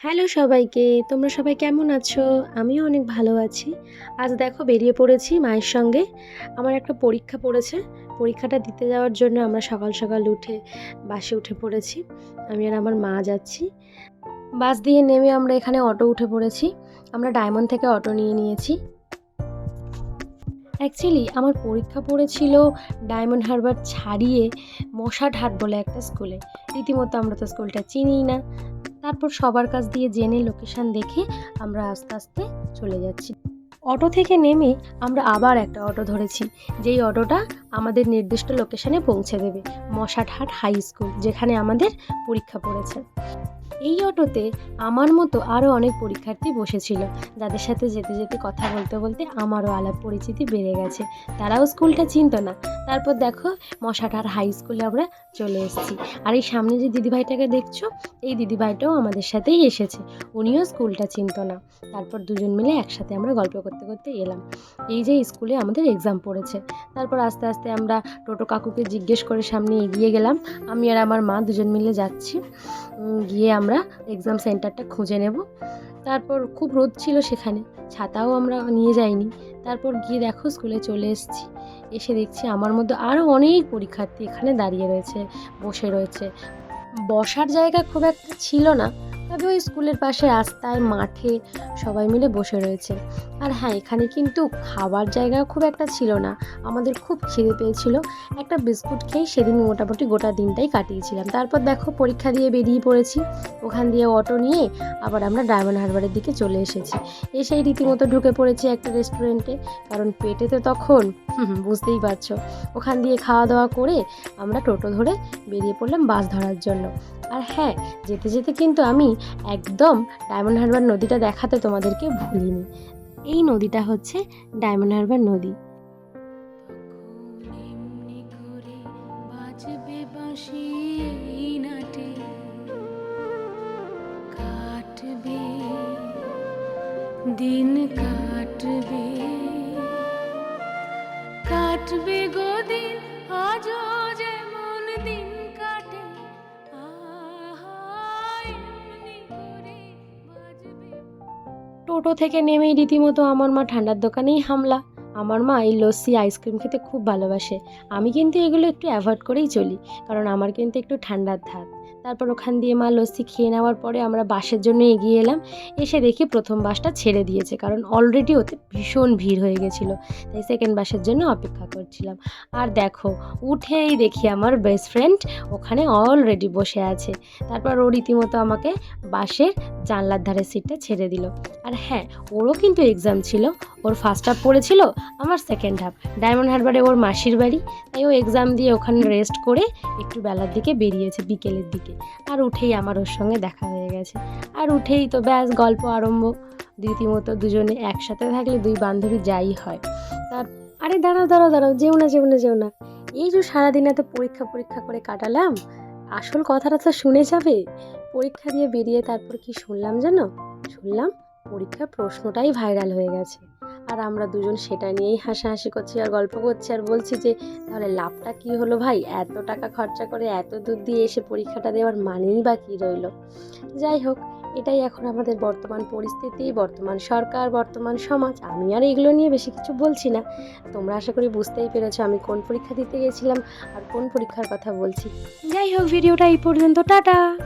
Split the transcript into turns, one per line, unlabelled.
Hello সবাইকে, তোমরা সবাই কেমন আছো? আমিও অনেক ভালো আছি। আজ দেখো বেরিয়ে পড়েছি মায়ের সঙ্গে। আমার একটা পরীক্ষা পড়েছে। পরীক্ষাটা দিতে যাওয়ার জন্য আমরা সকাল সকাল উঠে বাসে উঠে পড়েছি। আমি আর আমার মা যাচ্ছি। বাস দিয়ে নেমে আমরা এখানে অটো উঠে পড়েছি। আমরা ডায়মন্ড থেকে অটো নিয়ে নিয়েছি। অ্যাকচুয়ালি আমার পরীক্ষা পড়েছিল ডায়মন্ড হারবার ছাড়িয়ে মশাঢাট বলে একটা স্কুলে। রীতিমতো আমরা তো স্কুলটা চিনিই না। তারপর সবার কাছ দিয়ে জেনে লোকেশান দেখে আমরা আস্তে আস্তে চলে যাচ্ছি। অটো থেকে নেমে আমরা আবার একটা অটো ধরেছি। যেই অটোটা আমাদের নির্দিষ্ট লোকেশানে পৌঁছে দেবে। মশাঠাট হাই স্কুল, যেখানে আমাদের পরীক্ষা পড়েছে। এই অটোতে আমার মতো আরও অনেক পরীক্ষার্থী বসেছিল। যাদের সাথে যেতে যেতে কথা বলতে বলতে আমারও আলাপ পরিচিতি বেড়ে গেছে। তারাও স্কুলটা চিনতো না। তারপর দেখো মশাঠার হাই স্কুলে আমরা চলে এসেছি। আর এই সামনে যে দিদিভাইটাকে দেখছ, এই দিদিভাইটাও আমাদের সাথেই এসেছে। উনিও স্কুলটা চিনত না। তারপর দুজন মিলে একসাথে আমরা গল্প করতে করতে এলাম। এই যে স্কুলে আমাদের এক্সাম পড়েছে। তারপর আস্তে আস্তে আমরা টোটো কাকুকে জিজ্ঞেস করে সামনে এগিয়ে গেলাম। আমি আর আমার মা দুজন মিলে যাচ্ছি। গিয়ে আমরা এক্সাম সেন্টারটা খুঁজে নেব। তারপর খুব রোদ ছিল সেখানে, ছাতাও আমরা নিয়ে যাইনি। তারপর গিয়ে দেখো স্কুলে চলে এসেছি। এসে দেখছি আমার মধ্যে আরও অনেক পরীক্ষার্থী এখানে দাঁড়িয়ে রয়েছে, বসে রয়েছে। বসার জায়গা খুব একটা ছিল না তবে ওই স্কুলের পাশে রাস্তায়, মাঠে সবাই মিলে বসে রয়েছে। আর হ্যাঁ এখানে কিন্তু খাবার জায়গা খুব একটা ছিল না। আমাদের খুব খিদে পেয়েছিল। একটা বিস্কুট খেয়ে সেদিন মোটামুটি গোটা দিনটাই কাটিয়েছিলাম। তারপর দেখো, পরীক্ষা দিয়ে বেরিয়ে পড়েছি। ওখান দিয়ে অটো নিয়ে আবার আমরা ডায়মন্ড হারবারের দিকে চলে এসেছি। এসেই রীতিমতো ঢুকে পড়েছি একটা রেস্টুরেন্টে। কারণ পেটে তো তখন বুঝতেই পারছ। ওখান দিয়ে খাওয়া দাওয়া করে আমরা টোটো ধরে বেরিয়ে পড়লাম বাস ধরার জন্য। আর হ্যাঁ যেতে যেতে কিন্তু আমি একদম ডায়মন্ড হারবার নদীটা দেখাতে তোমাদেরকে ভুলিনি। এই নদীটা হচ্ছে ডায়মন্ড হারবার নদী।
দিন কাটবে কাটবে গো দিন, আজও যেমন দিন।
টোটো থেকে নেমেই রীতিমতো আমার মা ঠান্ডার দোকানেই হামলা। আমার মা এই লস্যি আইসক্রিম খেতে খুব ভালোবাসে। আমি কিন্তু এগুলো একটু অ্যাভয়েড করেই চলি, কারণ আমার কিন্তু একটু ঠান্ডার ধাত। তারপর ওখান দিয়ে মা লস্যি খেয়ে নেওয়ার পরে আমরা বাসের জন্য এগিয়ে এলাম। এসে দেখি প্রথম বাসটা ছেড়ে দিয়েছে, কারণ অলরেডি ওতে ভীষণ ভিড় হয়ে গেছিল। তাই সেকেন্ড বাসের জন্য অপেক্ষা করছিলাম। আর দেখো, উঠেই দেখি আমার বেস্ট ফ্রেন্ড ওখানে অলরেডি বসে আছে। তারপর ও রীতিমতো আমাকে বাসের জানলার ধারে সিটটা ছেড়ে দিল। আর হ্যাঁ ওরও কিন্তু এক্সাম ছিল। ওর ফার্স্ট হাফ পড়েছিল, আমার সেকেন্ড হাফ ডায়মন্ড হারবারে ওর মাসির বাড়ি, তাই ও এক্সাম দিয়ে ওখানে রেস্ট করে একটু বেলার দিকে বেরিয়েছে, বিকেলের দিকে। আর উঠেই আমার ওর সঙ্গে দেখা হয়ে গেছে। আর উঠেই তো ব্যাস, গল্প আরম্ভ। রীতিমতো দুজনে একসাথে থাকলে দুই বান্ধবী যাই হয়। তার, আরে দাঁড়াও দাঁড়াও দাঁড়াও, যেও না যেও না যেও না। এই যে সারাদিন এত পরীক্ষা পরীক্ষা করে কাটালাম, আসল কথাটা তো শুনে যাবে? পরীক্ষা দিয়ে বেরিয়ে তারপর কি শুনলাম জানো শুনলাম পরীক্ষার প্রশ্নটাই ভাইরাল হয়ে গেছে। আর আমরা দুজন সেটা নিয়েই হাসাহাসি করছি আর গল্প করছি আর বলছি যে, তাহলে লাভটা কি হলো ভাই? এত টাকা খরচা করে এত দূর দিয়ে এসে পরীক্ষাটা দেওয়ার মানেই বা কী রইল? যাই হোক, এটাই এখন আমাদের বর্তমান পরিস্থিতি, বর্তমান সরকার, বর্তমান সমাজ। আমি আর এগুলো নিয়ে বেশি কিছু বলছি না। তোমরা আশা করি বুঝতেই পেরেছ আমি কোন পরীক্ষা দিতে গেছিলাম আর কোন পরীক্ষার কথা বলছি। যাই হোক, ভিডিওটা এই পর্যন্ত। টাটা!